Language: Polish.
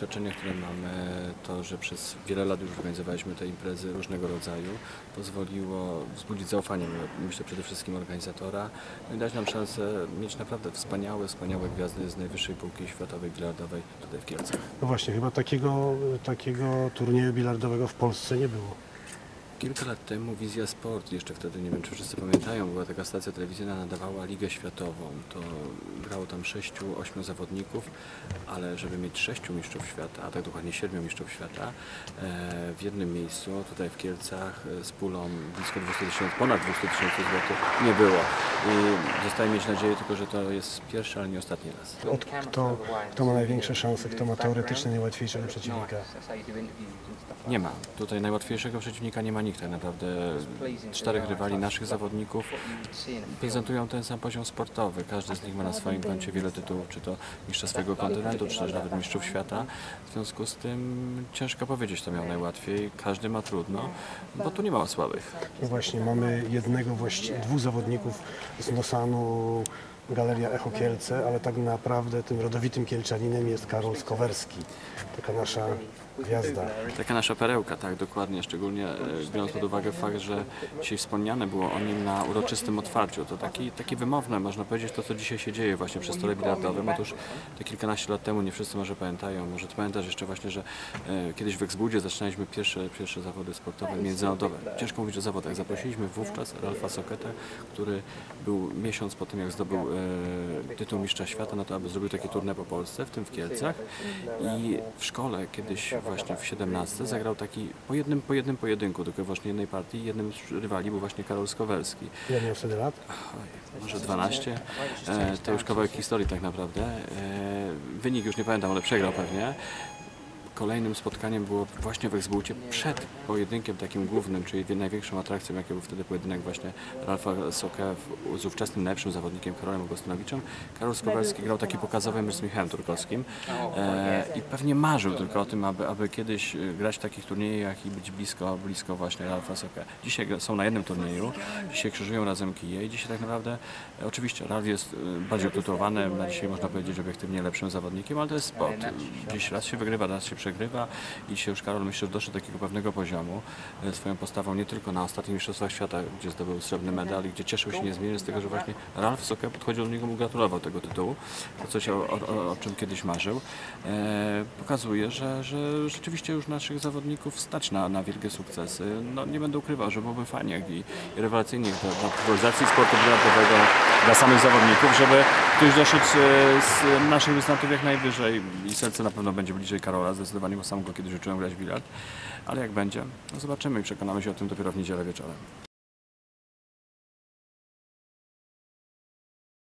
doświadczenie, które mamy, to, że przez wiele lat już organizowaliśmy te imprezy różnego rodzaju, pozwoliło wzbudzić zaufanie, myślę przede wszystkim organizatora, no i dać nam szansę mieć naprawdę wspaniałe, wspaniałe gwiazdy z najwyższej półki światowej bilardowej tutaj w Kielcach. No właśnie, chyba takiego, takiego turnieju bilardowego w Polsce nie było. Kilka lat temu Wizja Sport, jeszcze wtedy nie wiem czy wszyscy pamiętają, była taka stacja telewizyjna, nadawała Ligę Światową. To grało tam sześciu, ośmiu zawodników, ale żeby mieć sześciu mistrzów świata, a tak dokładnie siedmiu mistrzów świata, e, w jednym miejscu, tutaj w Kielcach, e, z pulą blisko 200 tysięcy, ponad 200 tysięcy złotych nie było. I zostaje mieć nadzieję tylko, że to jest pierwszy, ale nie ostatni raz. Od, kto, kto ma największe szanse, kto ma teoretycznie najłatwiejszego przeciwnika? Nie ma. Tutaj najłatwiejszego przeciwnika nie ma nikt tak naprawdę. Czterech rywali naszych zawodników prezentują ten sam poziom sportowy. Każdy z nich ma na swoim koncie wiele tytułów, czy to mistrza swojego kontynentu, czy też nawet mistrzów świata. W związku z tym ciężko powiedzieć, kto miał najłatwiej. Każdy ma trudno, bo tu nie ma słabych. No właśnie, mamy jednego, właści- dwóch zawodników z Nosanu, Galeria Echo Kielce, ale tak naprawdę tym rodowitym Kielczaninem jest Karol Skowerski, taka nasza gwiazda. Taka nasza perełka, tak, dokładnie, szczególnie e, biorąc pod uwagę fakt, że dzisiaj wspomniane było o nim na uroczystym otwarciu. To taki, taki wymowne, można powiedzieć, to co dzisiaj się dzieje właśnie przy stole bilardowym. Otóż te kilkanaście lat temu, nie wszyscy może pamiętają, może ty pamiętasz jeszcze właśnie, że e, kiedyś w Eksbudzie zaczynaliśmy pierwsze, pierwsze zawody sportowe międzynarodowe. Ciężko mówić o zawodach. Zaprosiliśmy wówczas Ralfa Soketę, który był miesiąc po tym, jak zdobył e, tytuł mistrza świata, no to aby zrobił takie tournée po Polsce, w tym w Kielcach. I w szkole kiedyś właśnie w 17 zagrał taki po jednym, po jednym pojedynku, tylko właśnie jednej partii. Jednym z rywali był właśnie Karol Skowelski. Ile miał wtedy lat? Oj, może 12. E, to już kawałek historii tak naprawdę. E, wynik już nie pamiętam, ale przegrał pewnie. Kolejnym spotkaniem było właśnie w Eksbucie przed pojedynkiem takim głównym, czyli największą atrakcją, jakie był wtedy pojedynek właśnie Ralfa Soka w- z ówczesnym najlepszym zawodnikiem Karolem Augustynowiczem. Karol Skowalski grał taki pokazowy mecz z Michałem Turkowskim e, i pewnie marzył tylko o tym, aby, aby kiedyś e, grać w takich turniejach i być blisko, blisko właśnie Ralfa Soka. Dzisiaj są na jednym turnieju, dzisiaj krzyżują razem kije i dzisiaj tak naprawdę, e, oczywiście Ralf jest e, bardziej utytułowany, na dzisiaj można powiedzieć obiektywnie lepszym zawodnikiem, ale to jest sport. Dziś raz się wygrywa, raz się przegrywa i dzisiaj już Karol myślę, że doszedł do takiego pewnego poziomu e, swoją postawą nie tylko na ostatnich mistrzostwach świata, gdzie zdobył srebrny medal i gdzie cieszył się niezmiernie z tego, że właśnie Ralf Soka podchodził do niego, mu gratulował tego tytułu, to coś o, o, o- o czym kiedyś marzył. Pokazuje, że, że rzeczywiście już naszych zawodników stać na, na wielkie sukcesy. No nie będę ukrywał, że byłoby fajnie i, rewelacyjnie dla, dla sportu bilardowego, dla samych zawodników, żeby ktoś doszedł e, z naszych występów jak najwyżej i serce na pewno będzie bliżej Karola, zdecydowanie, bo sam go kiedyś uczyłem grać w ale jak będzie, no zobaczymy i przekonamy się o tym dopiero w niedzielę wieczorem.